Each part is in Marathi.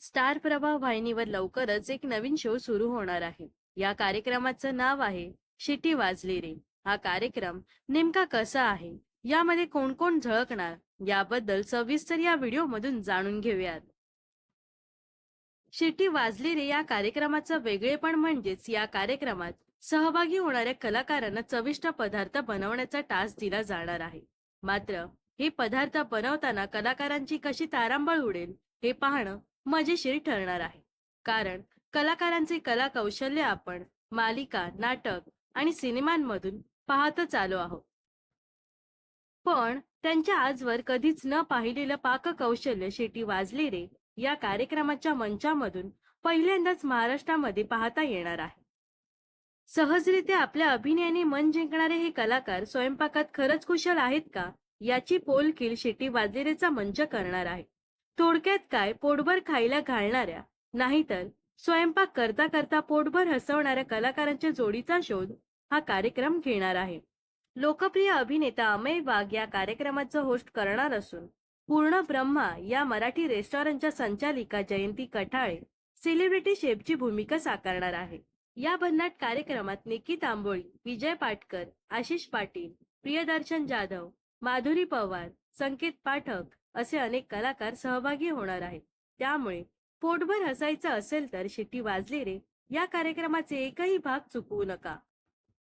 स्टार प्रभा वाहिनीवर लवकरच एक नवीन शो सुरू होणार आहे. या कार्यक्रमाचं नाव आहे शिटी वाजली रे. हा कार्यक्रम नेमका कसा आहे? यामध्ये कोण कोण झळकणार? याबद्दल सविस्तर या व्हिडिओ मधून जाणून घेऊयात. शिटी वाजली रे या कार्यक्रमाचं वेगळेपण म्हणजेच या कार्यक्रमात सहभागी होणाऱ्या कलाकारांना चविष्ट पदार्थ बनवण्याचा टास्क दिला जाणार आहे. मात्र हे पदार्थ बनवताना कलाकारांची कशी तारांबळ उडेल हे पाहणं मजेशीर ठरणार आहे. कारण कलाकारांचे कला कौशल्य आपण मालिका नाटक आणि सिनेमांमधून पाहतच आलो आहोत. पण त्यांच्या आजवर कधीच न पाहिलेलं पाककौशल्य शेटी वाजले रे या कार्यक्रमाच्या मंचामधून पहिल्यांदाच महाराष्ट्रामध्ये पाहता येणार आहे. सहजरित्या आपल्या अभिनयाने मन जिंकणारे हे कलाकार स्वयंपाकात खरंच कुशल आहेत का याची पोलखील शेटी वाजलेरेचा मंच करणार आहे थोडक्यात काय पोटभर खायला घालणाऱ्या नाहीतर स्वयंपाक करता करता पोटभर हसवणाऱ्या कलाकारांच्या जोडीचा शोध हा कार्यक्रम घेणार आहे. लोकप्रिय अभिनेता अमेय वाघ या कार्यक्रमाचं होस्ट करणार असून पूर्ण ब्रह्मा या मराठी रेस्टॉरंटच्या संचालिका जयंती कठाळे सेलिब्रिटी शेफची भूमिका साकारणार आहे. या भन्नाट कार्यक्रमात निकी तांबोळी विजय पाटकर आशिष पाटील प्रियदर्शन जाधव माधुरी पवार संकेत पाठक असे अनेक कलाकार सहभागी होणार आहेत. त्यामुळे पोटभर हसायचं असेल तर शिट्टी वाजली रे या कार्यक्रमाचे एकही भाग चुकवू नका.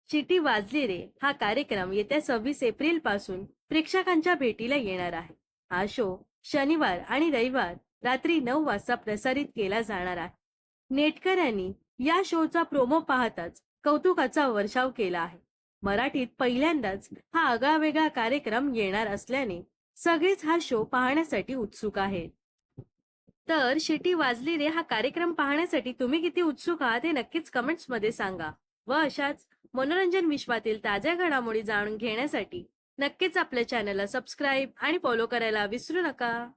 शिटी वाजली रे हा कार्यक्रम येत्या सव्वीस एप्रिलपासून प्रेक्षकांच्या भेटीला येणार आहे. हा शो शनिवार आणि रविवार रात्री नऊ वाजता प्रसारित केला जाणार आहे. नेटकऱ्यांनी या शोचा प्रोमो पाहताच कौतुकाचा वर्षाव केला आहे. मराठीत पहिल्यांदाच हा आगळावेगळा कार्यक्रम येणार असल्याने सगळेच हा शो पाहण्यासाठी उत्सुक आहेत. तर शेटी वाजली रे हा कार्यक्रम पाहण्यासाठी तुम्ही किती उत्सुक आहात हे नक्कीच कमेंट्समध्ये सांगा. व अशाच मनोरंजन विश्वातील ताज्या घडामोडी जाणून घेण्यासाठी नक्कीच आपल्या चॅनलला सबस्क्राईब आणि फॉलो करायला विसरू नका.